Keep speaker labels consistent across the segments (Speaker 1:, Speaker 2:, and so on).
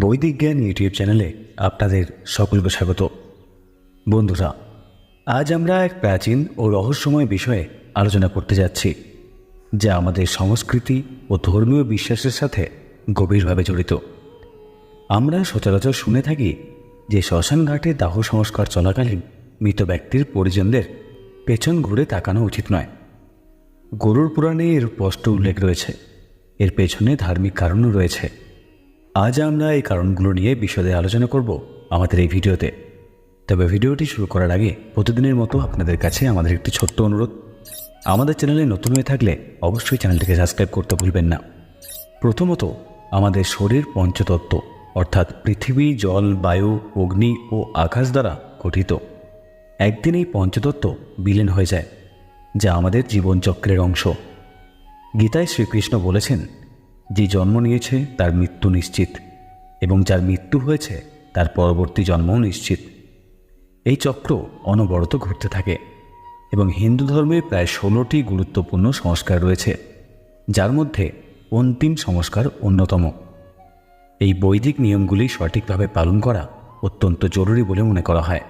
Speaker 1: বৈদিক জ্ঞান ইউটিউব চ্যানেলে আপনাদের সকলকে স্বাগত। বন্ধুরা, আজ আমরা এক প্রাচীন ও রহস্যময় বিষয়ে আলোচনা করতে যাচ্ছি, যা আমাদের সংস্কৃতি ও ধর্মীয় বিশ্বাসের সাথে গভীরভাবে জড়িত। আমরা সচরাচর শুনে থাকি যে শ্মশান ঘাটে দাহ সংস্কার চলাকালীন মৃত ব্যক্তির পরিজনদের পেছন ঘুরে তাকানো উচিত নয়। গরুর পুরাণে এর স্পষ্ট উল্লেখ রয়েছে। এর পেছনে ধার্মিক কারণও রয়েছে। আজ আমরা এই কারণগুলো নিয়ে বিশদে আলোচনা করব আমাদের এই ভিডিওতে। তবে ভিডিওটি শুরু করার আগে প্রতিদিনের মতো আপনাদের কাছে আমাদের একটি ছোট্ট অনুরোধ। আমাদের চ্যানেলে নতুন হয়ে থাকলে অবশ্যই চ্যানেলটিকে সাবস্ক্রাইব করতে ভুলবেন না। প্রথমত, আমাদের শরীর পঞ্চতত্ত্ব, অর্থাৎ পৃথিবী, জল, বায়ু, অগ্নি ও আকাশ দ্বারা গঠিত। একদিন এই পঞ্চতত্ত্ব বিলীন হয়ে যায়, যা আমাদের জীবনচক্রের অংশ। গীতায় শ্রীকৃষ্ণ বলেছেন যে জন্ম নিয়েছে তার মৃত্যু নিশ্চিত এবং যার মৃত্যু হয়েছে তার পরবর্তী জন্মও নিশ্চিত। এই চক্র অনবরত ঘুরতে থাকে এবং হিন্দু ধর্মে প্রায় ষোলোটি গুরুত্বপূর্ণ সংস্কার রয়েছে, যার মধ্যে অন্তিম সংস্কার অন্যতম। এই বৈদিক নিয়মগুলি সঠিকভাবে পালন করা অত্যন্ত জরুরি বলে মনে করা হয়।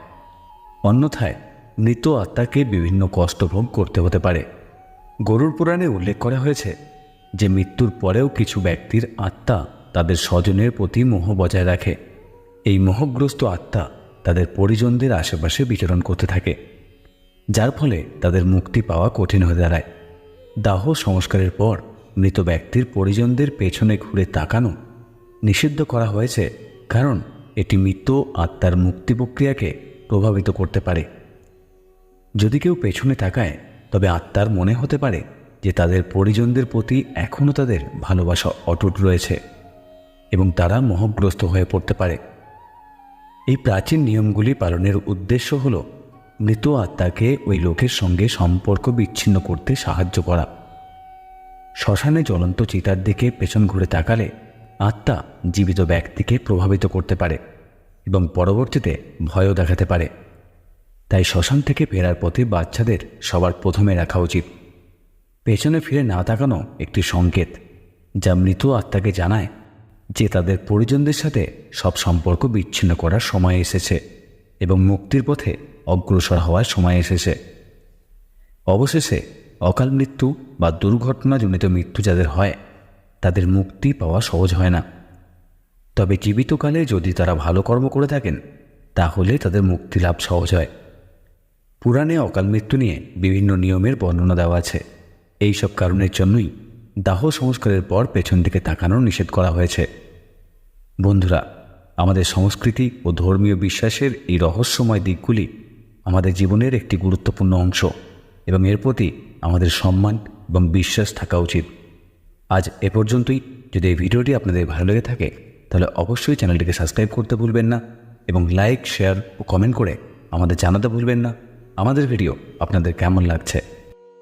Speaker 1: অন্যথায় মৃত আত্মাকে বিভিন্ন কষ্ট ভোগ করতে হতে পারে। গরুর পুরাণে উল্লেখ করা হয়েছে যে মৃত্যুর পরেও কিছু ব্যক্তির আত্মা তাদের স্বজনের প্রতি মোহ বজায় রাখে। এই মোহগ্রস্ত আত্মা তাদের পরিজনদের আশেপাশে বিচরণ করতে থাকে, যার ফলে তাদের মুক্তি পাওয়া কঠিন হয়ে দাঁড়ায়। দাহ সংস্কারের পর মৃত ব্যক্তির পরিজনদের পেছনে ঘুরে তাকানো নিষিদ্ধ করা হয়েছে, কারণ এটি মৃত আত্মার মুক্তি প্রক্রিয়াকে প্রভাবিত করতে পারে। যদি কেউ পেছনে তাকায়, তবে আত্মার মনে হতে পারে যে তাদের পরিজনদের প্রতি এখনও তাদের ভালোবাসা অটুট রয়েছে এবং তারা মোহগ্রস্ত হয়ে পড়তে পারে। এই প্রাচীন নিয়মগুলি পালনের উদ্দেশ্য হল মৃত আত্মাকে ওই লোকের সঙ্গে সম্পর্ক বিচ্ছিন্ন করতে সাহায্য করা। শ্মশানে জ্বলন্ত চিতার দিকে পেছন ঘুরে তাকালে আত্মা জীবিত ব্যক্তিকে প্রভাবিত করতে পারে এবং পরবর্তীতে ভয়ও দেখাতে পারে। তাই শ্মশান থেকে ফেরার পথে বাচ্চাদের সবার প্রথমে রাখা উচিত। পেছনে ফিরে না তাকানো একটি সংকেত, যা মৃত আত্মাকে জানায় যে তাদের পরিজনদের সাথে সব সম্পর্ক বিচ্ছিন্ন করার সময় এসেছে এবং মুক্তির পথে অগ্রসর হওয়ার সময় এসেছে। অবশেষে অকাল মৃত্যু বা দুর্ঘটনাজনিত মৃত্যু যাদের হয়, তাদের মুক্তি পাওয়া সহজ হয় না। তবে জীবিতকালে যদি তারা ভালো কর্ম করে থাকেন, তাহলে তাদের মুক্তি লাভ সহজ হয়। পুরাণে অকাল মৃত্যু নিয়ে বিভিন্ন নিয়মের বর্ণনা দেওয়া আছে। এই সব কারণের জন্যই দাহ সংস্কারের পর পেছন দিকে তাকানো নিষেধ করা হয়েছে। বন্ধুরা, আমাদের সংস্কৃতি ও ধর্মীয় বিশ্বাসের এই রহস্যময় দিকগুলি আমাদের জীবনের একটি গুরুত্বপূর্ণ অংশ এবং এর প্রতি আমাদের সম্মান এবং বিশ্বাস থাকা উচিত। আজ এ পর্যন্তই। যদি এই ভিডিওটি আপনাদের ভালো লেগে থাকে, তাহলে অবশ্যই চ্যানেলটিকে সাবস্ক্রাইব করতে ভুলবেন না এবং লাইক, শেয়ার ও কমেন্ট করে আমাদের জানাতে ভুলবেন না। আমাদের ভিডিও আপনাদের কেমন লাগছে?